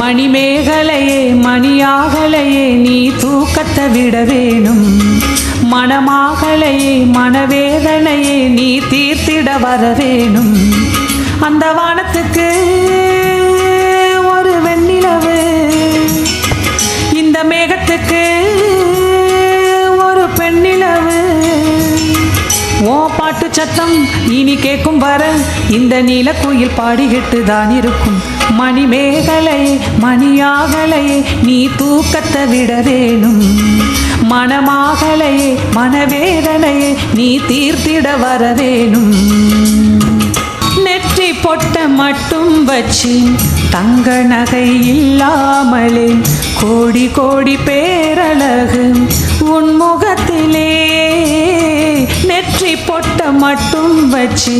மணிமேகலையே மணியாகலையே நீ தூக்கத்தை விட வேணும். மனமாகலையே மனவேதனையே நீ தீர்த்திட வர வேணும். அந்த வானத்துக்கு ஒரு வெண்ணிலவு. இந்த மேகத்துக்கு ஒரு பெண்ணிலவு. ஓ பாட்டு சத்தம் இனி கேட்கும் வர இந்த நீலக்குயில் பாடிக்கிட்டு தான் இருக்கும். மணிமேகலை மணியாகலையே நீ தூக்கத்தை விட வேணும். மனமாகலையே மனவேதனையே நீ தீர்த்திட வர வேணும். நெற்றி பொட்ட மட்டும் வச்சு தங்க நகை இல்லாமலே கோடி கோடி பேரழகு மட்டும் வச்சு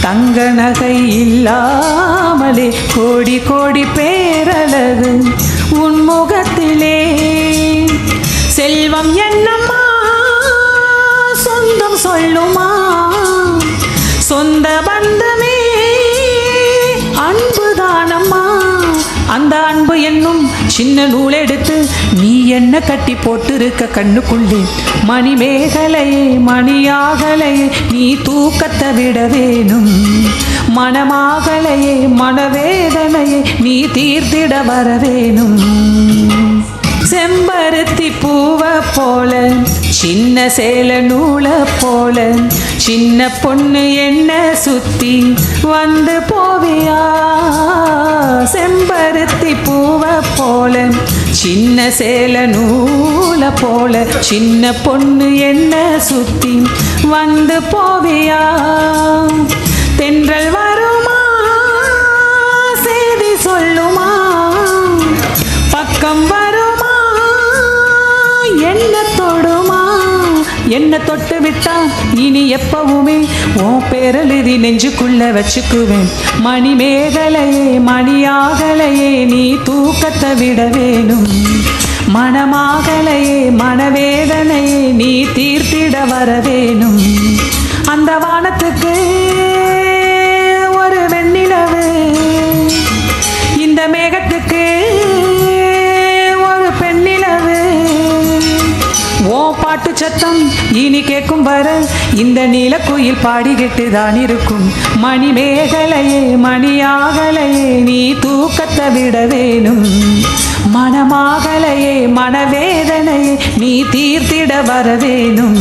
தங்க நகை இல்லாமலே கோடி கோடி பேரழகு உன்முகத்திலே செல்வம் என்னம்மா? சொந்தம் சொல்லுமா? சொந்த பந்தமே அந்த அன்பு என்னும் சின்ன நூல் எடுத்து நீ என்ன கட்டி போட்டிருக்க கண்ணுக்குள்ளே? மணிமேகலையே மணியாகலையே நீ தூக்கத்தை விட வேணும். மனமாகலையே மனவேதனையே நீ தீர்த்திட வர வேணும். செம்பருத்தி பூவை போல சின்ன சேல நூலை போல சின்ன பொண்ணு என்ன சுத்தி வந்து போவியா? சின்ன சேல நூல போல சின்ன பொண்ணு என்ன சுத்தி வந்து போவியா? தென்றல் வா என்ன தொட்டு விட்டா? இனி எப்பவுமே ஓ பேரழுதி நெஞ்சுக்குள்ள வச்சுக்குவேன். மணிமேகலையே மணியாகலையே நீ தூக்கத்தை விட வேணும். மனமாகலையே மனவேதனையே நீ தீர்த்திட வர வேணும். அந்த வானத்தை சத்தம் இனி கேட்கும் வர இந்த நீலக்குயில் பாடிக்கிட்டு தான் இருக்கும். மணிமேகலையே மணியாகலையே நீ தூக்கத்தை விட வேணும். மனமாகலையே மனவேதனையே நீ தீர்த்திட வர வேணும்.